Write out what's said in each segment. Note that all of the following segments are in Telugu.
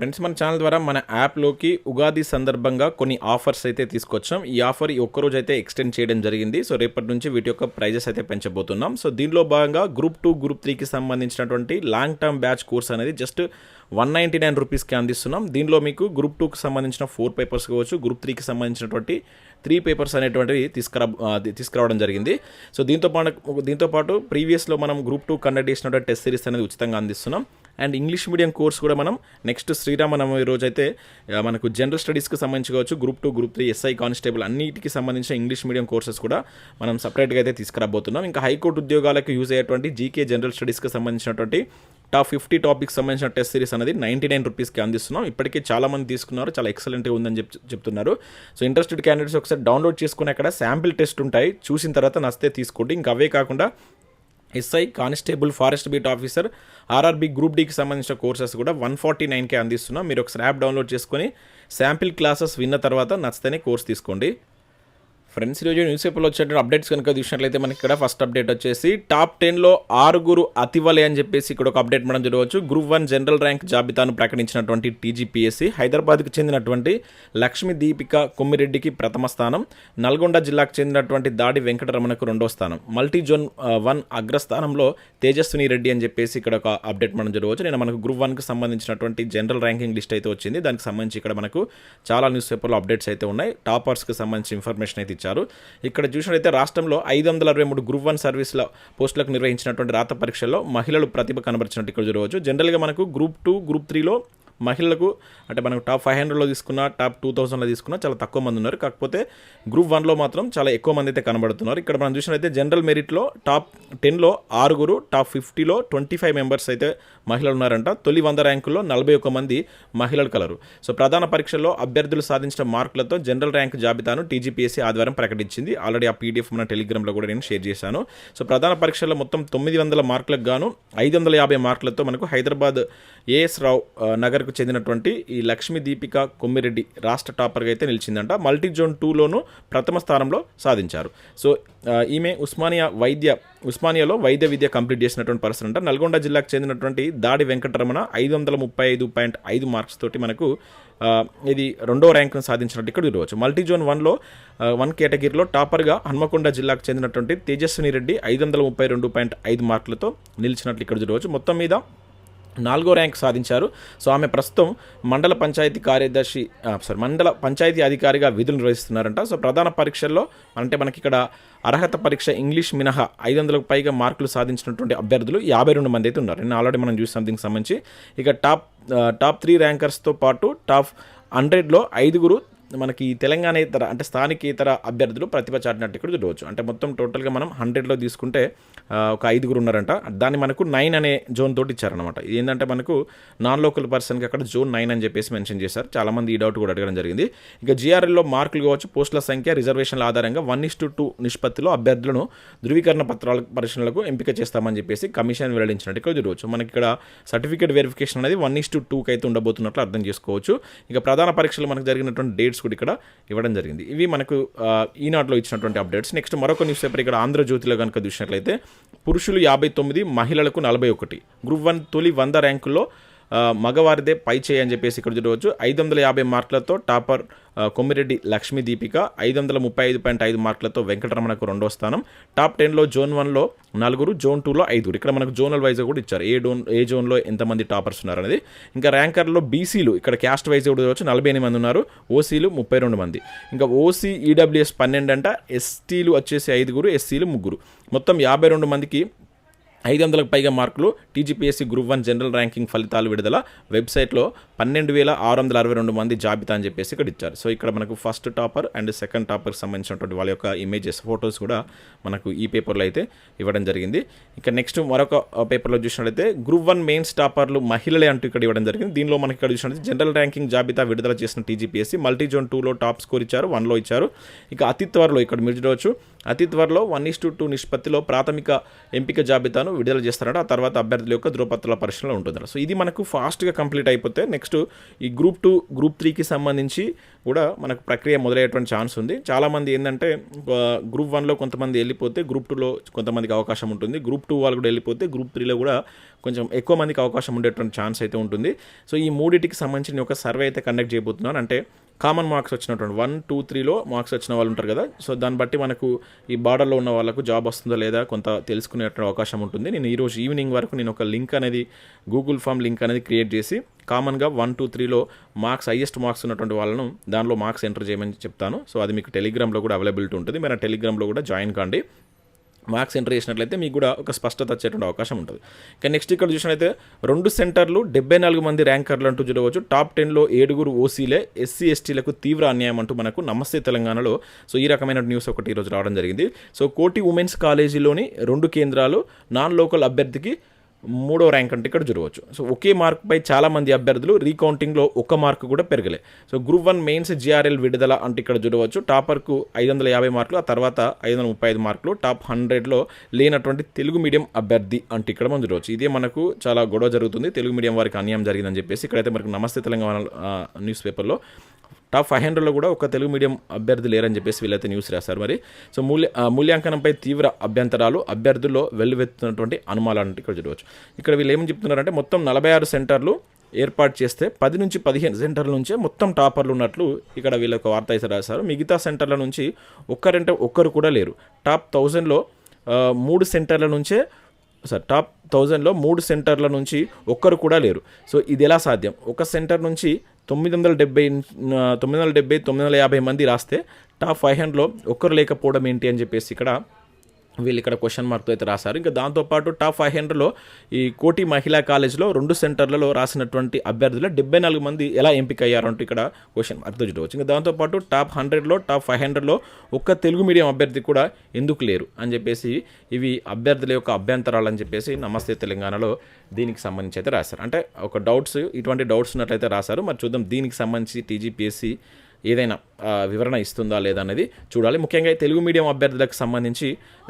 ఫ్రెండ్స్ మన ఛానల్ ద్వారా మన యాప్లోకి ఉగాది సందర్భంగా కొన్ని ఆఫర్స్ అయితే తీసుకొచ్చాం. ఈ ఆఫర్ ఈ ఒక్కరోజు అయితే ఎక్స్టెండ్ చేయడం జరిగింది. సో రేపటి నుంచి వీటి యొక్క ప్రైజెస్ అయితే పెంచబోతున్నాం. సో దీనిలో భాగంగా గ్రూప్ టూ గ్రూప్ త్రీకి సంబంధించినటువంటి లాంగ్ టర్మ్ బ్యాచ్ కోర్స్ అనేది జస్ట్ వన్ నైంటీ నైన్ రూపీస్కి అందిస్తున్నాం. దీనిలో మీకు గ్రూప్ టూకి సంబంధించిన ఫోర్ పేపర్స్ కావచ్చు గ్రూప్ త్రీకి సంబంధించినటువంటి త్రీ పేపర్స్ అనేటువంటివి తీసుకురా తీసుకురావడం జరిగింది. సో దీంతో పాటు దీంతో పాటు ప్రీవియస్లో మనం గ్రూప్ టూ కండక్ట్ చేసినటువంటి టెస్ట్ సిరీస్ అనేది ఉచితంగా అందిస్తున్నాం. అండ్ ఇంగ్లీష్ మీడియం కోర్స్ కూడా మనం నెక్స్ట్ శ్రీరామనవమి రోజు అయితే మనకు జనరల్ స్టడీస్కి సంబంధించి కావచ్చు group two group three SI constable అన్నిటికి సంబంధించిన ఇంగ్లీష్ మీడియం కోర్సెస్ కూడా మనం సపరేట్గా అయితే తీసుకురాబోతున్నాం. ఇంకా హైకోర్టు ఉద్యోగాలకు యూజ్ అయ్యేటువంటి జీకే జనరల్ స్టడీస్కి సంబంధించినటువంటి టాప్ ఫిఫ్టీ టాపిక్స్ సంబంధించిన టెస్ట్ సిరీస్ అనేది నైంటీ నైన్ రూపీస్కి అందిస్తున్నాం. ఇప్పటికే చాలా మంది తీసుకున్నారు చాలా ఎక్సలెంట్గా ఉందని చెప్ చెప్తున్నారు. సో ఇంట్రెస్టెడ్ క్యాండిడేట్స్ ఒకసారి డౌన్లోడ్ చేసుకుని అక్కడ శాంపిల్ టెస్ట్ ఉంటాయి. చూసిన తర్వాత నస్తే తీసుకోండి. ఇంకా అవే కాకుండా SI constable forest beat officer RRB group డీకి సంబంధించిన కోర్సెస్ కూడా వన్ ఫార్టీ నైన్కే అందిస్తున్నాం. మీరు ఒకసారి యాప్ డౌన్లోడ్ చేసుకొని శాంపిల్ క్లాసెస్ విన్న తర్వాత నచ్చితేనే కోర్స్ తీసుకోండి. ఫ్రెండ్స్ ఈరోజు న్యూస్ పేపర్లో వచ్చేటువంటి అప్డేట్స్ కనుక చూసినట్లయితే మనకి ఇక్కడ ఫస్ట్ అప్డేట్ వచ్చేసి టాప్ టెన్లో ఆరుగురు అతివలే అని చెప్పేసి ఇక్కడ ఒక అప్డేట్ మనం చూడవచ్చు. గ్రూప్ వన్ జనరల్ ర్యాంక్ జాబితాను ప్రకటించినటువంటి టీజీపీఎస్సీ హైదరాబాద్కు చెందినటువంటి లక్ష్మీ దీపిక కొమ్మిరెడ్డికి ప్రథమ స్థానం. నల్గొండ జిల్లాకు చెందినటువంటి దాడి వెంకటరమణకు రెండో స్థానం. మల్టీ జోన్ వన్ అగ్రస్థానంలో తేజస్విని రెడ్డి అని చెప్పేసి ఇక్కడ ఒక అప్డేట్ మనం చూడవచ్చు. నేను మనకు గ్రూప్ వన్కి సంబంధించినటువంటి జనరల్ ర్యాంకింగ్ లిస్ట్ అయితే వచ్చింది. దానికి సంబంధించి ఇక్కడ మనకు చాలా న్యూస్ పేపర్లో అప్డేట్స్ అయితే ఉన్నాయి. టాపర్స్కి సంబంధించి ఇన్ఫర్మేషన్ అయితే ఇచ్చారు ఇక్కడ చూసినట్లయితే రాష్ట్రంలో ఐదు వందల అరవై మూడు గ్రూప్ వన్ సర్వీస్ల పోస్టులకు నిర్వహించినటువంటి రాత పరీక్షల్లో మహిళలు ప్రతిభ కనబరిచినట్టు ఇక్కడ చూడవచ్చు. జనరల్గా మనకు గ్రూప్ టూ గ్రూప్ త్రీలో మహిళలకు అంటే మనకు టాప్ ఫైవ్ హండ్రెడ్లో తీసుకున్న టాప్ టూ థౌసండ్లో తీసుకున్న చాలా తక్కువ మంది ఉన్నారు. కాకపోతే గ్రూప్ వన్లో మాత్రం చాలా ఎక్కువ మంది అయితే కనబడుతున్నారు. ఇక్కడ మనం చూసినట్లయితే జనరల్ మెరిట్లో టాప్ టెన్లో ఆరుగురు టాప్ ఫిఫ్టీలో ట్వంటీ ఫైవ్ మెంబర్స్ అయితే మహిళలు ఉన్నారంట. తొలి వంద ర్యాంకుల్లో నలభై ఒక్క మంది మహిళలు కలరు. సో ప్రధాన పరీక్షల్లో అభ్యర్థులు సాధించిన మార్కులతో జనరల్ ర్యాంక్ జాబితాను టీజీపీఎస్సీ ఆదివారం ప్రకటించింది. ఆల్రెడీ ఆ పీడిఎఫ్ మన టెలిగ్రామ్లో కూడా నేను షేర్ చేశాను. సో ప్రధాన పరీక్షల్లో మొత్తం తొమ్మిది వందల మార్కులకు గాను ఐదు వందల యాభై మార్కులతో మనకు హైదరాబాద్ ఏఎస్ రావు నగర్కు నగర్కు చెందినటువంటి ఈ లక్ష్మీ దీపిక కొమ్మిరెడ్డి రాష్ట్ర టాపర్గా అయితే నిలిచిందంట. మల్టీ జోన్ టూలోను ప్రథమ స్థానంలో సాధించారు. సో ఈమె ఉస్మానియా వైద్య ఉస్మానియాలో వైద్య విద్య కంప్లీట్ చేసినటువంటి పర్సన్ అంట. నల్గొండ జిల్లాకు చెందినటువంటి దాడి వెంకటరమణ ఐదు వందల ముప్పై ఐదు పాయింట్ ఐదు మార్క్స్ తోటి మనకు ఇది రెండో ర్యాంకును సాధించినట్టు ఇక్కడ చూడవచ్చు. మల్టీ జోన్ వన్లో వన్ కేటగిరీలో టాపర్గా హన్మకొండ జిల్లాకు చెందినటువంటి తేజస్విని రెడ్డి ఐదు వందల ముప్పై రెండు పాయింట్ ఐదు మార్కులతో నిలిచినట్లు ఇక్కడ చూడవచ్చు. మొత్తం మీద నాలుగో ర్యాంక్ సాధించారు. సో ఆమె ప్రస్తుతం మండల పంచాయతీ కార్యదర్శి సారీ మండల పంచాయతీ అధికారిగా విధులు నిర్వహిస్తున్నారంట. సో ప్రధాన పరీక్షల్లో అంటే మనకి ఇక్కడ అర్హత పరీక్ష ఇంగ్లీష్ మినహా ఐదు వందలకు పైగా మార్కులు సాధించినటువంటి అభ్యర్థులు యాభై రెండు మంది అయితే ఉన్నారు. నేను ఆల్రెడీ మనం చూసాం దీనికి సంబంధించి. ఇక టాప్ టాప్ త్రీ ర్యాంకర్స్తో పాటు టాప్ హండ్రెడ్లో ఐదుగురు మనకి తెలంగాణ ఇతర అంటే స్థానికేతర అభ్యర్థులు ప్రతిభ చాటినట్టు ఇక్కడ చూడవచ్చు. అంటే మొత్తం టోటల్గా మనం హండ్రెడ్లో తీసుకుంటే ఒక ఐదుగురు ఉన్నారంట. దాన్ని మనకు నైన్ అనే జోన్ తోటి ఇచ్చారనమాట ఏంటంటే మనకు నాన్ లోకల్ పర్సన్కి అక్కడ జోన్ నైన్ అని చెప్పేసి మెన్షన్ చేశారు. చాలామంది ఈ డౌట్ కూడా అడగడం జరిగింది. ఇక జీఆర్ఎల్లో మార్కులు కావచ్చు పోస్టుల సంఖ్య రిజర్వేషన్ల ఆధారంగా వన్ ఇస్ టు టూ నిష్పత్తిలో అభ్యర్థులను ధృవీకరణ పత్రాల పరిశీలనలకు ఎంపిక చేస్తామని చెప్పేసి కమిషన్ వెల్లడించినట్టు ఇక్కడ చూడవచ్చు. మనకి ఇక్కడ సర్టిఫికేట్ వెరిఫికేషన్ అనేది వన్ ఇస్ టు టూకి అయితే ఉండబోతున్నట్లు అర్థం చేసుకోవచ్చు. ఇక ప్రధాన పరీక్షలు మనకు జరిగినటువంటి డేట్స్ కూడా ఇక్కడ ఇవ్వడం జరిగింది. ఇవి మనకు ఈనాటిలో ఇచ్చినటువంటి అప్డేట్స్. నెక్స్ట్ మరొక న్యూస్ పేపర్ ఇక్కడ ఆంధ్రజ్యోతిలో కనుక చూసినట్లయితే పురుషులు యాభై తొమ్మిది మహిళలకు నలభై ఒకటి. గ్రూప్ వన్ తొలి వంద ర్యాంకుల్లో మగవారిదే పై చేయి అని చెప్పేసి ఇక్కడ చూడవచ్చు. ఐదు వందల యాభై మార్కులతో టాపర్ కొమ్మిరెడ్డి లక్ష్మీ దీపిక ఐదు వందల ముప్పై ఐదు పాయింట్ ఐదు మార్కులతో వెంకటరమణకు రెండో స్థానం. టాప్ టెన్లో జోన్ వన్లో నలుగురు జోన్ టూలో ఐదుగురు. ఇక్కడ మనకు జోనల్ వైజ్ కూడా ఇచ్చారు. ఏ డోన్ ఏ జోన్లో ఎంతమంది టాపర్స్ ఉన్నారు అనేది ఇంకా ర్యాంకర్లో బీసీలు ఇక్కడ క్యాస్ట్ వైజ్ కూడా చూడవచ్చు. నలభై ఎనిమిది మంది ఉన్నారు. ఓసీలు ముప్పై రెండు మంది. ఇంకా ఓసీ ఈడబ్ల్యూఎస్ పన్నెండు అంట ఎస్టీలు వచ్చేసి ఐదుగురు ఎస్సీలు ముగ్గురు. మొత్తం యాభై రెండు మందికి ఐదు వందలకు పైగా మార్కులు TGPSC group one general ranking ఫలితాలు విడుదల. వెబ్సైట్లో పన్నెండు వేల ఆరు వందల అరవై రెండు మంది జాబితా అని చెప్పేసి ఇక్కడ ఇచ్చారు. సో ఇక్కడ మనకు ఫస్ట్ టాపర్ అండ్ సెకండ్ టాపర్కి సంబంధించినటువంటి వాళ్ళ యొక్క ఇమేజెస్ ఫొటోస్ కూడా మనకు ఈ పేపర్లో అయితే ఇవ్వడం జరిగింది. ఇంకా నెక్స్ట్ మరొక పేపర్లో చూసినట్లయితే గ్రూప్ వన్ మెయిన్స్ టాపర్లు మహిళలే అంటూ ఇక్కడ ఇవ్వడం జరిగింది. దీనిలో మనకి ఇక్కడ చూసినట్లయితే జనరల్ ర్యాంకింగ్ జాబితా విడుదల చేసిన టీజీపీఎస్సీ మల్టీ జోన్ టూలో టాప్ స్కోర్ ఇచ్చారు వన్లో ఇచ్చారు. ఇక అతి త్వరలో ఇక్కడ మీరు చూడవచ్చు. అతి త్వరలో వన్ ఇస్ టు టూ నిష్పత్తిలో ప్రాథమిక ఎంపిక జాబితాను విడుదల చేస్తారట. ఆ తర్వాత అభ్యర్థుల యొక్క ధృవపత్రాల పరిశీలన ఉంటుంది సో ఇది మనకు ఫాస్ట్గా కంప్లీట్ అయిపోతే నెక్స్ట్ ఈ గ్రూప్ టూ గ్రూప్ త్రీకి సంబంధించి కూడా మనకు ప్రక్రియ మొదలయ్యేటువంటి ఛాన్స్ ఉంది. చాలామంది ఏంటంటే గ్రూప్ వన్లో కొంతమంది వెళ్ళిపోతే గ్రూప్ టూలో కొంతమందికి అవకాశం ఉంటుంది. గ్రూప్ టూ వాళ్ళు కూడా వెళ్ళిపోతే గ్రూప్ త్రీలో కూడా కొంచెం ఎక్కువ మందికి అవకాశం ఉండేటువంటి ఛాన్స్ అయితే ఉంటుంది. సో ఈ మూడింటికి సంబంధించిన ఒక సర్వే అయితే కండక్ట్ చేయబోతున్నాను. అంటే కామన్ మార్క్స్ వచ్చినటువంటి వన్ టూ త్రీలో మార్క్స్ వచ్చిన వాళ్ళు ఉంటారు కదా. సో దాన్ని బట్టి మనకు ఈ బార్డర్లో ఉన్న వాళ్ళకు జాబ్ వస్తుందో లేదా కొంత తెలుసుకునేటువంటి అవకాశం ఉంటుంది. నేను ఈరోజు ఈవినింగ్ వరకు నేను ఒక లింక్ అనేది గూగుల్ ఫామ్ లింక్ అనేది క్రియేట్ చేసి కామన్గా వన్ టూ త్రీలో మార్క్స్ హైయెస్ట్ మార్క్స్ ఉన్నటువంటి వాళ్ళను దానిలో మార్క్స్ ఎంటర్ చేయమని చెప్తాను. సో అది మీకు టెలిగ్రామ్లో కూడా అవైలబిలిటీ ఉంటుంది. మీరు ఆ టెలిగ్రామ్లో కూడా జాయిన్ కాండి. మార్క్స్ ఎంటర్ చేసినట్లయితే మీకు కూడా ఒక స్పష్టత వచ్చేటువంటి అవకాశం ఉంటుంది. కానీ నెక్స్ట్ ఇక్కడ చూసినట్లయితే రెండు సెంటర్లు డెబ్బై నాలుగు మంది ర్యాంకర్లు అంటూ చూడవచ్చు. టాప్ టెన్లో ఏడుగురు ఓసీలే ఎస్సీ ఎస్టీలకు తీవ్ర అన్యాయం అంటూ మనకు నమస్తే తెలంగాణలో సో ఈ రకమైన న్యూస్ ఒకటి ఈరోజు రావడం జరిగింది. సో కోటి ఉమెన్స్ కాలేజీలోని రెండు కేంద్రాలు నాన్ లోకల్ అభ్యర్థికి మూడో ర్యాంక్ అంటే ఇక్కడ చూడవచ్చు సో ఒకే మార్క్పై చాలామంది అభ్యర్థులు రీకౌంటింగ్లో ఒక మార్క్ కూడా పెరగలే. So group one mains GRL విడుదల అంటే ఇక్కడ చూడవచ్చు టాపర్కు ఐదు వందల యాభై మార్కులు ఆ తర్వాత ఐదు వందల ముప్పై ఐదు మార్కులు టాప్ హండ్రెడ్లో లేనటువంటి తెలుగు మీడియం అభ్యర్థి అంటే ఇక్కడ మనం చూడవచ్చు ఇదే మనకు చాలా గొడవ జరుగుతుంది. తెలుగు మీడియం వారికి అన్యాయం జరిగిందని చెప్పేసి ఇక్కడైతే మనకు నమస్తే తెలంగాణ న్యూస్ పేపర్లో టాప్ ఫైవ్ హండ్రెడ్లో కూడా ఒక తెలుగు మీడియం అభ్యర్థి లేరని చెప్పేసి వీళ్ళైతే న్యూస్ రాశారు మరి. సో మూల్య మూల్యాంకనంపై తీవ్ర అభ్యంతరాలు అభ్యర్థుల్లో వెల్లువెత్తున్నటువంటి అనుమానాలు ఇక్కడ చూడవచ్చు. ఇక్కడ వీళ్ళు ఏమని చెప్తున్నారంటే మొత్తం నలభై ఆరు సెంటర్లు ఏర్పాటు చేస్తే పది నుంచి పదిహేను సెంటర్ల నుంచే మొత్తం టాపర్లు ఉన్నట్లు ఇక్కడ వీళ్ళకి వార్త అయితే రాశారు. మిగతా సెంటర్ల నుంచి ఒక్కరంటే ఒక్కరు కూడా లేరు. టాప్ థౌజండ్లో మూడు సెంటర్ల నుంచే సార్ టాప్ థౌజండ్లో మూడు సెంటర్ల నుంచి ఒక్కరు కూడా లేరు. సో ఇది ఎలా సాధ్యం? ఒక సెంటర్ నుంచి తొమ్మిది వందల డెబ్బై తొమ్మిది వందల డెబ్బై తొమ్మిది వందల యాభై మంది రాస్తే టాప్ ఫైవ్ హండ్రెడ్లో ఒక్కరు లేకపోవడం ఏంటి అని చెప్పేసి ఇక్కడ వీళ్ళు ఇక్కడ క్వశ్చన్ మార్క్తో అయితే రాశారు. ఇంకా దాంతోపాటు టాప్ ఫైవ్ హండ్రెడ్లో ఈ కోటి మహిళా కాలేజ్లో రెండు సెంటర్లలో రాసినటువంటి అభ్యర్థులు డెబ్బై నాలుగు మంది ఎలా ఎంపిక అయ్యారంటూ ఇక్కడ క్వశ్చన్ మార్క్తో చూడవచ్చు. ఇంకా దాంతోపాటు టాప్ హండ్రెడ్లో టాప్ ఫైవ్ హండ్రెడ్లో ఒక్క తెలుగు మీడియం అభ్యర్థి కూడా ఎందుకు లేరు అని చెప్పేసి ఇవి అభ్యర్థుల యొక్క అభ్యంతరాలు అని చెప్పేసి నమస్తే తెలంగాణలో దీనికి సంబంధించి అయితే రాశారు. అంటే ఒక డౌట్స్ ఇటువంటి డౌట్స్ ఉన్నట్లయితే రాశారు. మరి చూద్దాం దీనికి సంబంధించి టీజీపీఎస్సీ ఏదైనా వివరణ ఇస్తుందా లేదా అనేది చూడాలి. ముఖ్యంగా తెలుగు మీడియం అభ్యర్థులకు సంబంధించి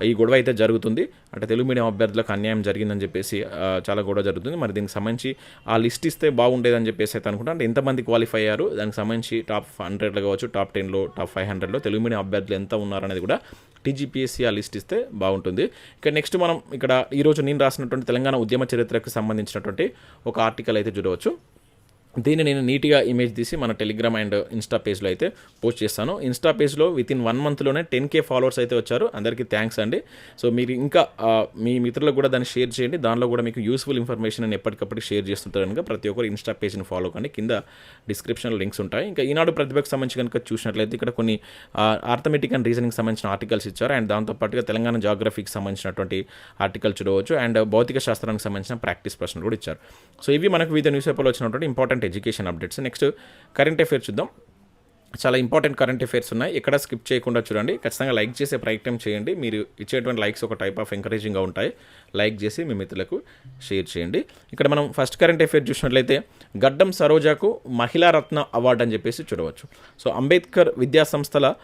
ఈ గొడవ అయితే జరుగుతుంది. అంటే తెలుగు మీడియం అభ్యర్థులకు అన్యాయం జరిగిందని చెప్పేసి చాలా గొడవ జరుగుతుంది. మరి దీనికి సంబంధించి ఆ లిస్ట్ ఇస్తే బాగుండేదని చెప్పేసి అయితే అనుకుంటా. అంటే ఎంతమంది క్వాలిఫై అయ్యారు? దానికి సంబంధించి టాప్ హండ్రెడ్లో కావచ్చు టాప్ టెన్లో టాప్ ఫైవ్ హండ్రెడ్లో తెలుగు మీడియం అభ్యర్థులు ఎంత ఉన్నారనేది కూడా టీజీపీఎస్సీ ఆ లిస్ట్ ఇస్తే బాగుంటుంది. ఇక నెక్స్ట్ మనం ఇక్కడ ఈరోజు నేను రాసినటువంటి తెలంగాణ ఉద్యమ చరిత్రకు సంబంధించినటువంటి ఒక ఆర్టికల్ అయితే చూడవచ్చు. దీన్ని నేను నీట్గా ఇమేజ్ తీసి మన టెలిగ్రామ్ అండ్ ఇన్స్టా పేజ్లో అయితే పోస్ట్ చేస్తాను. ఇన్స్టా పేజ్లో విత్ ఇన్ వన్ మంత్లోనే టెన్ కే ఫాలోవర్స్ అయితే వచ్చారు. అందరికీ థ్యాంక్స్ అండి. సో మీరు ఇంకా మీ మిత్రులకు కూడా దాన్ని షేర్ చేయండి. దానిలో కూడా మీకు యూస్ఫుల్ ఇన్ఫర్మేషన్ నేను ఎప్పటికప్పుడు షేర్ చేస్తుంటాను కనుక ప్రతి ఒక్కరు ఇన్స్టా పేజ్ని ఫాలో కండి. కింద డిస్క్రిప్షన్లో లింక్స్ ఉంటాయి. ఇంకా ఈనాడు ప్రతిభకు సంబంధించి కనుక చూసినట్లయితే ఇక్కడ కొన్ని ఆర్థమెటిక్ అండ్ రీజనింగ్ సంబంధించిన ఆర్టికల్స్ ఇచ్చారు. అండ్ దాంతోపాటుగా తెలంగాణ జాగ్రఫీకి సంబంధించినటువంటి ఆర్టికల్ చూడవచ్చు. అండ్ భౌతిక శాస్త్రానికి సంబంధించిన ప్రాక్టీస్ ప్రశ్నలు కూడా ఇచ్చారు. సో ఇవి మనకు వివిధ న్యూస్ పేపర్లో వచ్చినటువంటి important education updates next current affairs చూద్దాం. చాలా ఇంపార్టెంట్ కరెంట్ అఫైర్స్ ఉన్నాయి. ఎక్కడ స్కిప్ చేయకుండా చూడండి. ఖచ్చితంగా లైక్ చేసే ప్రయత్నం చేయండి. మీరు ఇచ్చేటువంటి లైక్స్ ఒక టైప్ ఆఫ్ ఎంకరేజింగ్గా ఉంటాయి. లైక్ చేసి మీ మిత్రులకు షేర్ చేయండి. ఇక్కడ మనం ఫస్ట్ కరెంట్ అఫేర్ చూసినట్లయితే గడ్డం సరోజాకు మహిళా రత్న అవార్డు అని చెప్పేసి చూడవచ్చు. సో అంబేద్కర్ విద్యా సంస్థల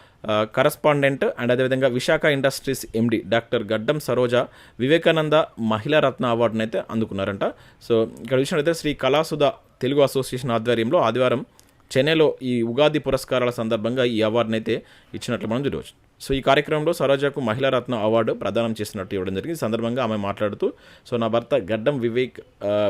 కరస్పాండెంట్ అండ్ అదేవిధంగా విశాఖ ఇండస్ట్రీస్ ఎండి డాక్టర్ గడ్డం సరోజా వివేకానంద మహిళా రత్న అవార్డునైతే అయితే అందుకున్నారంట. సో ఇక్కడ చూసినట్లయితే శ్రీ కళాసుధ తెలుగు అసోసియేషన్ ఆధ్వర్యంలో ఆదివారం చెన్నైలో ఈ ఉగాది పురస్కారాల సందర్భంగా ఈ అవార్డును అయితే ఇచ్చినట్లు మనం చూడవచ్చు. సో ఈ కార్యక్రమంలో సరోజాకు మహిళా రత్న అవార్డు ప్రదానం చేసినట్టు ఇవ్వడం జరిగింది. ఈ సందర్భంగా ఆమె మాట్లాడుతూ సో నా భర్త గడ్డం వివేక్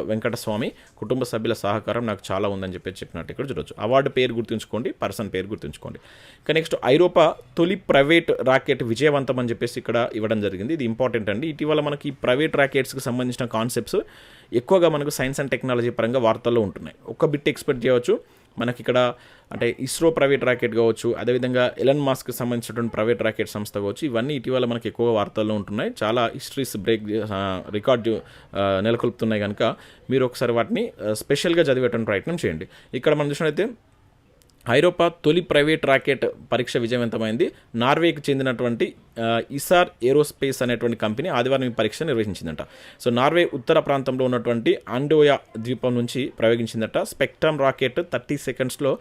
వెంకటస్వామి కుటుంబ సభ్యుల సహకారం నాకు చాలా ఉందని చెప్పి చెప్పినట్టు ఇక్కడ చూడవచ్చు అవార్డు పేరు గుర్తుంచుకోండి పర్సన్ పేరు గుర్తుంచుకోండి. ఇక నెక్స్ట్ ఐరోపా తొలి ప్రైవేట్ రాకెట్ విజయవంతం అని చెప్పేసి ఇక్కడ ఇవ్వడం జరిగింది. ఇది ఇంపార్టెంట్ అండి. ఇటీవల మనకి ప్రైవేట్ రాకెట్స్కి సంబంధించిన కాన్సెప్ట్స్ ఎక్కువగా మనకు సైన్స్ అండ్ టెక్నాలజీ పరంగా వార్తల్లో ఉంటున్నాయి. ఒక్క బిట్ ఎక్స్పెక్ట్ చేయవచ్చు. మనకి ఇక్కడ అంటే ఇస్రో ప్రైవేట్ రాకెట్ కావచ్చు అదేవిధంగా ఎలన్ మాస్క్ సంబంధించినటువంటి ప్రైవేట్ రాకెట్ సంస్థ కావచ్చు ఇవన్నీ ఇటీవల మనకి ఎక్కువ వార్తల్లో ఉంటున్నాయి. చాలా హిస్టరీస్ బ్రేక్ రికార్డు నెలకొల్పుతున్నాయి కనుక మీరు ఒకసారి వాటిని స్పెషల్గా చదివేటువంటి ప్రయత్నం చేయండి. ఇక్కడ మనం చూసినట్లయితే ఐరోపా తొలి ప్రైవేట్ రాకెట్ పరీక్ష విజయవంతమైంది. నార్వేకి చెందినటువంటి ఇసార్ ఏరోస్పేస్ అనేటువంటి కంపెనీ ఆదివారం ఈ పరీక్ష నిర్వహించిందట. సో నార్వే ఉత్తర ప్రాంతంలో ఉన్నటువంటి ఆండోయా ద్వీపం నుంచి ప్రయోగించిందట స్పెక్ట్రమ్ రాకెట్ థర్టీ సెకండ్స్లో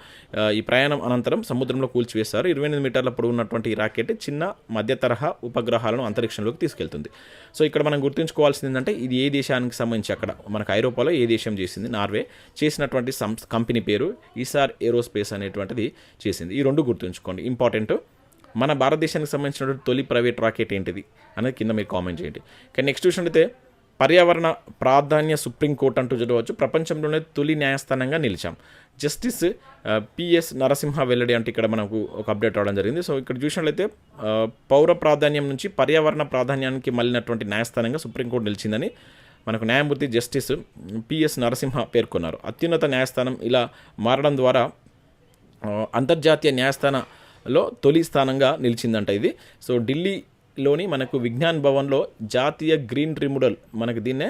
ఈ ప్రయాణం అనంతరం సముద్రంలో కూల్చివేశారు. ఇరవై ఎనిమిది మీటర్ల పొడవు ఉన్నటువంటి ఈ రాకెట్ చిన్న మధ్య తరహా ఉపగ్రహాలను అంతరిక్షంలోకి తీసుకెళ్తుంది. సో ఇక్కడ మనం గుర్తుంచుకోవాల్సింది ఏంటంటే ఇది ఏ దేశానికి సంబంధించి అక్కడ? మనకు ఐరోపాలో ఏ దేశం చేసింది? నార్వే చేసినటువంటి సంస్థ కంపెనీ పేరు ఇసార్ ఏరోస్పేస్ అనేటువంటిది చేసింది. ఈ రెండు గుర్తుంచుకోండి. ఇంపార్టెంట్ మన భారతదేశానికి సంబంధించినటువంటి తొలి ప్రైవేట్ రాకెట్ ఏంటిది అనేది కింద మీరు కామెంట్ చేయండి. కానీ నెక్స్ట్ చూసినట్లయితే పర్యావరణ ప్రాధాన్య సుప్రీంకోర్టు అంటూ చూడవచ్చు. ప్రపంచంలోనే తొలి న్యాయస్థానంగా నిలిచాం. జస్టిస్ పిఎస్ నరసింహ వెల్లడి అంటే ఇక్కడ మనకు ఒక అప్డేట్ అవడం జరిగింది. సో ఇక్కడ చూసినట్లయితే పౌర ప్రాధాన్యం నుంచి పర్యావరణ ప్రాధాన్యానికి మళ్ళినటువంటి న్యాయస్థానంగా సుప్రీంకోర్టు నిలిచిందని మనకు న్యాయమూర్తి జస్టిస్ పిఎస్ నరసింహ పేర్కొన్నారు. అత్యున్నత న్యాయస్థానం ఇలా మారడం ద్వారా అంతర్జాతీయ న్యాయస్థాన లో తొలి స్థానంగా నిలిచిందంట ఇది. సో ఢిల్లీలోని మనకు విజ్ఞాన్ భవన్లో జాతీయ గ్రీన్ ట్రిబ్యునల్ మనకు దీన్నే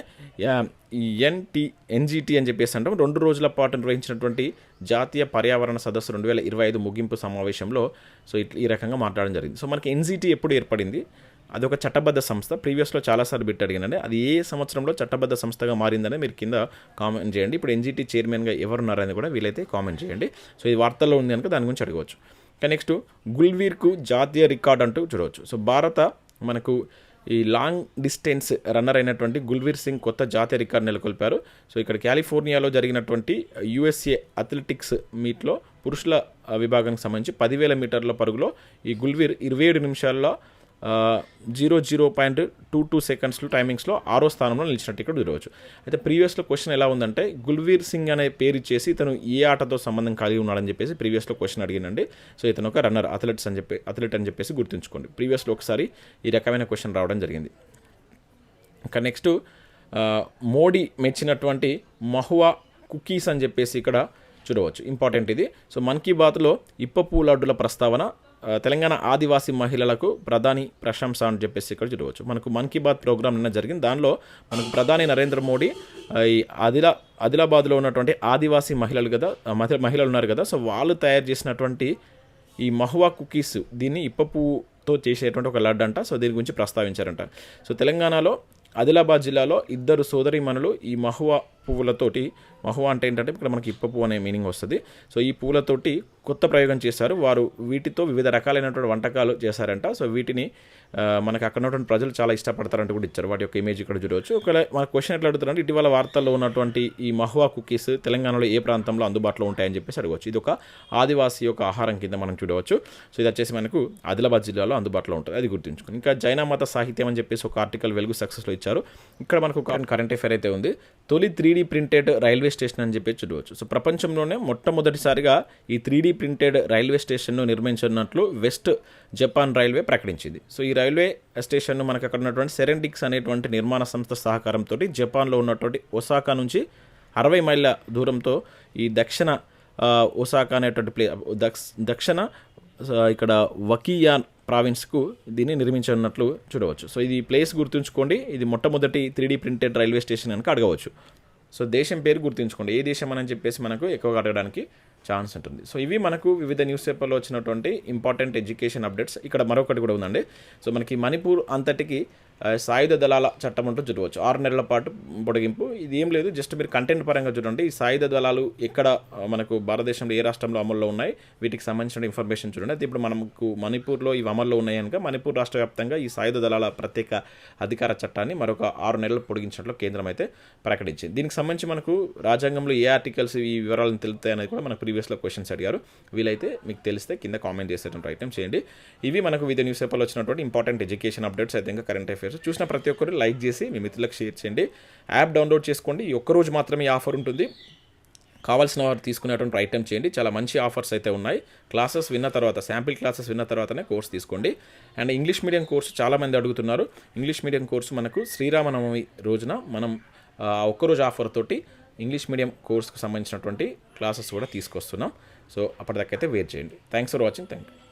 ఎన్టీ ఎన్జిటి అని చెప్పేసి అంటాం రెండు రోజుల పాటు నిర్వహించినటువంటి జాతీయ పర్యావరణ సదస్సు రెండు వేల ఇరవై ఐదు ముగింపు సమావేశంలో సో ఇట్లా ఈ రకంగా మాట్లాడడం జరిగింది. సో మనకి ఎన్జిటి ఎప్పుడు ఏర్పడింది? అది ఒక చట్టబద్ధ సంస్థ. ప్రీవియస్లో చాలాసార్లు బిట్ అడిగినండి అది ఏ సంవత్సరంలో చట్టబద్ధ సంస్థగా మారిందని మీరు కింద కామెంట్ చేయండి. ఇప్పుడు ఎన్జిటి చైర్మన్గా ఎవరున్నారని కూడా వీలైతే కామెంట్ చేయండి. సో ఇది వార్తల్లో ఉంది కనుక దాని గురించి అడగవచ్చు. నెక్స్ట్ గుల్వీర్కు జాతీయ రికార్డ్ అంటూ చూడవచ్చు. సో భారత మనకు ఈ లాంగ్ డిస్టెన్స్ రన్నర్ అయినటువంటి గుల్వీర్ సింగ్ కొత్త జాతీయ రికార్డు నెలకొల్పారు. సో ఇక్కడ కాలిఫోర్నియాలో జరిగినటువంటి యుఎస్ఏ అథ్లెటిక్స్ మీట్లో పురుషుల విభాగానికి సంబంధించి పదివేల మీటర్ల పరుగులో ఈ గుల్వీర్ ఇరవై ఏడు నిమిషాల్లో zero zero point two two సెకండ్స్లో టైమింగ్స్లో ఆరో స్థానంలో నిలిచినట్టు ఇక్కడ చూడవచ్చు. అయితే ప్రీవియస్లో క్వశ్చన్ ఎలా ఉందంటే గుల్వీర్ సింగ్ అనే పేరు ఇచ్చేసి ఇతను ఏ ఆటతో సంబంధం కలిగి ఉన్నాడని చెప్పేసి ప్రీవియస్లో క్వశ్చన్ అడిగినండి సో ఇతను ఒక రన్నర్ అథ్లెట్స్ అని చెప్పి అథ్లెట్ అని చెప్పేసి గుర్తుంచుకోండి. ప్రీవియస్లో ఒకసారి ఈ రకమైన క్వశ్చన్ రావడం జరిగింది. ఇంకా నెక్స్ట్ మోడీ మెచ్చినటువంటి మహువా కుకీస్ అని చెప్పేసి ఇక్కడ చూడవచ్చు. ఇంపార్టెంట్ ఇది. సో మన్ కీ బాత్లో ఇప్పపూ లడ్డుల ప్రస్తావన తెలంగాణ ఆదివాసీ మహిళలకు ప్రధాని ప్రశంస అని చెప్పేసి ఇక్కడ చూడవచ్చు. మనకు మన్ కీ బాత్ ప్రోగ్రామ్ నిన్న జరిగింది. దానిలో మనకు ప్రధాని నరేంద్ర మోడీ ఈ ఆదిలా ఆదిలాబాద్లో ఉన్నటువంటి ఆదివాసీ మహిళలు కదా మహిళ- మహిళలు ఉన్నారు కదా. సో వాళ్ళు తయారు చేసినటువంటి ఈ మహువా కుకీస్ దీన్ని ఇప్పపుతో చేసేటువంటి ఒక లడ్డు అంట. సో దీని గురించి ప్రస్తావించారంట. సో తెలంగాణలో ఆదిలాబాద్ జిల్లాలో ఇద్దరు సోదరిమణులు ఈ మహువా పువ్వులతోటి మహువా అంటే ఏంటంటే ఇక్కడ మనకి ఇప్ప పువ్వు అనే మీనింగ్ వస్తుంది. సో ఈ పూలతోటి కొత్త ప్రయోగం చేశారు. వారు వీటితో వివిధ రకాలైనటువంటి వంటకాలు చేశారంట. సో వీటిని మనకి మనకు అక్కడ ఉన్నటువంటి ప్రజలు చాలా ఇష్టపడతారంటూ కూడా ఇచ్చారు. వాటి యొక్క ఇమేజ్ ఇక్కడ చూడవచ్చు. ఒకవేళ మన క్వశ్చన్ ఎట్లా అడుగుతారంటే ఇటీవల వార్తల్లో ఉన్నటువంటి ఈ మహువా కుకీస్ తెలంగాణలో ఏ ప్రాంతంలో అందుబాటులో ఉంటాయని చెప్పేసి అడగవచ్చు. ఇది ఒక ఆదివాసీ యొక్క ఆహారం కింద మనం చూడవచ్చు. సో ఇది వచ్చేసి మనకు ఆదిలాబాద్ జిల్లాలో అందుబాటులో ఉంటుంది. అది గుర్తుంచుకుని ఇంకా జైన మత సాహిత్యం అని చెప్పేసి ఒక ఆర్టికల్ వెలుగు సక్సెస్లో ఇచ్చారు. ఇక్కడ మనకు ఒక కరెంట్ అఫేర్ అయితే ఉంది. తొలి త్రీ ప్రింటెడ్ రైల్వే స్టేషన్ అని చెప్పి చూడవచ్చు. సో ప్రపంచంలోనే మొట్టమొదటిసారిగా ఈ త్రీ ప్రింటెడ్ రైల్వే స్టేషన్ను నిర్మించనున్నట్లు వెస్ట్ జపాన్ రైల్వే ప్రకటించింది. సో ఈ రైల్వే స్టేషన్ను మనకు అక్కడ ఉన్నటువంటి సెరెండిక్స్ అనేటువంటి నిర్మాణ సంస్థ సహకారంతో జపాన్లో ఉన్నటువంటి ఒసాకా నుంచి అరవై మైళ్ళ దూరంతో ఈ దక్షిణ ఒసాకా అనేటువంటి ప్లే దక్ష దక్షిణ ఇక్కడ వకీయాన్ ప్రావిన్స్కు దీన్ని నిర్మించనున్నట్లు చూడవచ్చు. సో ఇది ప్లేస్ గుర్తుంచుకోండి. ఇది మొట్టమొదటి త్రీ ప్రింటెడ్ రైల్వే స్టేషన్ కనుక అడగవచ్చు. సో దేశం పేరు గుర్తుంచుకోండి. ఏ దేశం అని చెప్పేసి మనకు ఎక్కువగా అడగడానికి ఛాన్స్ ఉంటుంది. సో ఇవి మనకు వివిధ న్యూస్ పేపర్లో వచ్చినటువంటి ఇంపార్టెంట్ ఎడ్యుకేషన్ అప్డేట్స్ ఇక్కడ మరొకటి కూడా ఉందండి. సో మనకి మణిపూర్ అంతటికి సాయుధ దళాల చట్టం అంటూ చూడవచ్చు. ఆరు నెలల పాటు పొడిగింపు. ఇది ఏం లేదు జస్ట్ మీరు కంటెంట్ పరంగా చూడండి. ఈ సాయుధ దళాలు ఎక్కడ మనకు భారతదేశంలో ఏ రాష్ట్రంలో అమల్లో ఉన్నాయి వీటికి సంబంధించిన ఇన్ఫర్మేషన్ చూడండి. అయితే ఇప్పుడు మనకు మణిపూర్లో ఇవి అమల్లో ఉన్నాయి కనుక మణిపూర్ రాష్ట్ర వ్యాప్తంగా ఈ సాయుధ దళాల ప్రత్యేక అధికార చట్టాన్ని మరొక ఆరు నెలలు పొడిగించినట్లు కేంద్రం అయితే ప్రకటించింది. దీనికి సంబంధించి మనకు రాజ్యాంగంలో ఏ ఆర్టికల్స్ ఈ వివరాలను తెలుపుతాయి అనేది కూడా మనకు ప్రీవియస్లో క్వశ్చన్స్ అడిగారు. వీలైతే మీకు తెలిస్తే కింద కామెంట్ చేసేటువంటి ప్రయత్నం చేయండి. ఇవి మనకు వివిధ న్యూస్ పేపర్లో వచ్చినటువంటి ఇంపార్టెంట్ ఎడ్యుకేషన్ అప్డేట్స్ అయితే ఇంకా కరెంట్ అఫైర్స్ చూసిన ప్రతి ఒక్కరు లైక్ చేసి మీ మిత్రులకు షేర్ చేయండి. యాప్ డౌన్లోడ్ చేసుకోండి. ఈ ఒక్కరోజు మాత్రమే ఆఫర్ ఉంటుంది. కావాల్సిన వారు తీసుకునేటువంటి ప్రయత్నం చేయండి. చాలా మంచి ఆఫర్స్ అయితే ఉన్నాయి. క్లాసెస్ విన్న తర్వాత శాంపిల్ క్లాసెస్ విన్న తర్వాతనే కోర్స్ తీసుకోండి. అండ్ ఇంగ్లీష్ మీడియం కోర్సు చాలామంది అడుగుతున్నారు. ఇంగ్లీష్ మీడియం కోర్సు మనకు శ్రీరామనవమి రోజున మనం ఒక్కరోజు ఆఫర్ తోటి ఇంగ్లీష్ మీడియం కోర్స్కు సంబంధించినటువంటి క్లాసెస్ కూడా తీసుకొస్తున్నాం. సో అప్పటిదాకైతే వెయిట్ చేయండి. Thanks for watching thank you